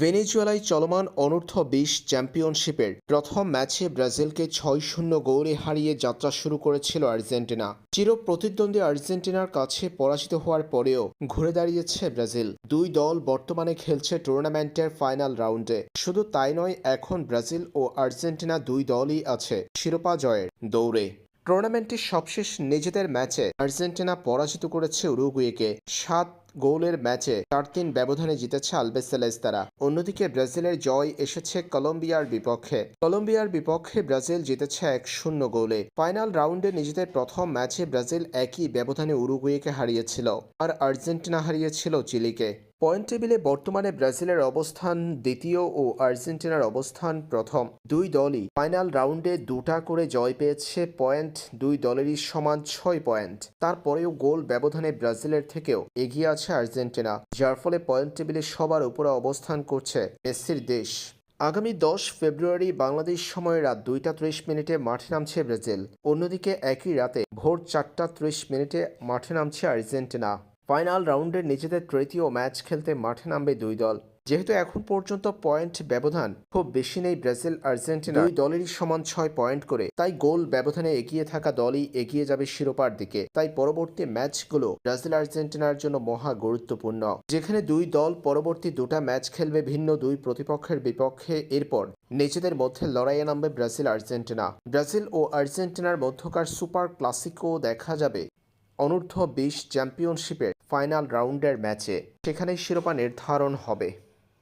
ভেনেজুয়েলায় চলমান অনূর্ধ্ব বিশ চ্যাম্পিয়নশিপের প্রথম ম্যাচে ব্রাজিলকে ছয় শূন্য গোলে হারিয়ে যাত্রা শুরু করেছিল আর্জেন্টিনা। চির প্রতিদ্বন্দ্বী আর্জেন্টিনার কাছে পরাজিত হওয়ার পরেও ঘুরে দাঁড়িয়েছে ব্রাজিল। দুই দল বর্তমানে খেলছে টুর্নামেন্টের ফাইনাল রাউন্ডে। শুধু তাই নয়, এখন ব্রাজিল ও আর্জেন্টিনা দুই দলই আছে শিরোপা জয়ের দৌড়ে। টুর্নামেন্টের সবশেষ নিজেদের ম্যাচে আর্জেন্টিনা পরাজিত করেছে উরুগুয়েকে সাত গোলের ম্যাচে চার তিন ব্যবধানে জিতেছে আলবেসেলেস্তারা অন্যদিকে ব্রাজিলের জয় এসেছে কলম্বিয়ার বিপক্ষে। কলম্বিয়ার বিপক্ষে ব্রাজিল জিতেছে এক শূন্য গোলে। ফাইনাল রাউন্ডে নিজেদের প্রথম ম্যাচে ব্রাজিল একই ব্যবধানে উরুগুয়েকে হারিয়েছিল আর আর্জেন্টিনা হারিয়েছিল চিলিকে। পয়েন্ট টেবিলে বর্তমানে ব্রাজিলের অবস্থান দ্বিতীয় ও আর্জেন্টিনার অবস্থান প্রথম। দুই দলই ফাইনাল রাউন্ডে দুটা করে জয় পেয়েছে পয়েন্ট। দুই দলেরই সমান ছয় পয়েন্ট। তারপরেও গোল ব্যবধানে ব্রাজিলের থেকেও এগিয়ে আছে আর্জেন্টিনা, যার ফলে পয়েন্ট টেবিলে সবার উপরে অবস্থান করছে মেসির দেশ। আগামী দশ ফেব্রুয়ারি বাংলাদেশ সময় রাত দুইটা ত্রিশ মিনিটে মাঠে নামছে ব্রাজিল। অন্যদিকে একই রাতে ভোর চারটা ত্রিশ মিনিটে মাঠে নামছে আর্জেন্টিনা। ফাইনাল রাউন্ডের নিজেদের তৃতীয় ম্যাচ খেলতে মাঠে নামবে দুই দল। যেহেতু এখন পর্যন্ত পয়েন্ট ব্যবধান খুব বেশি নেই ব্রাজিল, আর্জেন্টিনা। দুই দলেরই সমান ছয় পয়েন্ট করে। তাই গোল ব্যবধানে এগিয়ে থাকা দলই এগিয়ে যাবে শিরোপার দিকে। তাই পরবর্তী ম্যাচগুলো ব্রাজিল, আর্জেন্টিনার জন্য মহা গুরুত্বপূর্ণ। যেখানে দুই দল পরবর্তী দুটা ম্যাচ খেলবে ভিন্ন দুই প্রতিপক্ষের বিপক্ষে। এরপর নিজেদের মধ্যে লড়াইয়ে নামবে ব্রাজিল, আর্জেন্টিনা। ব্রাজিল ও আর্জেন্টিনার মধ্যকার সুপার ক্লাসিকো দেখা যাবে অনূর্ধ্ব বিশ চ্যাম্পিয়নশিপের ফাইনাল রাউন্ডের ম্যাচে। সেখানে শিরোপা নির্ধারণ হবে।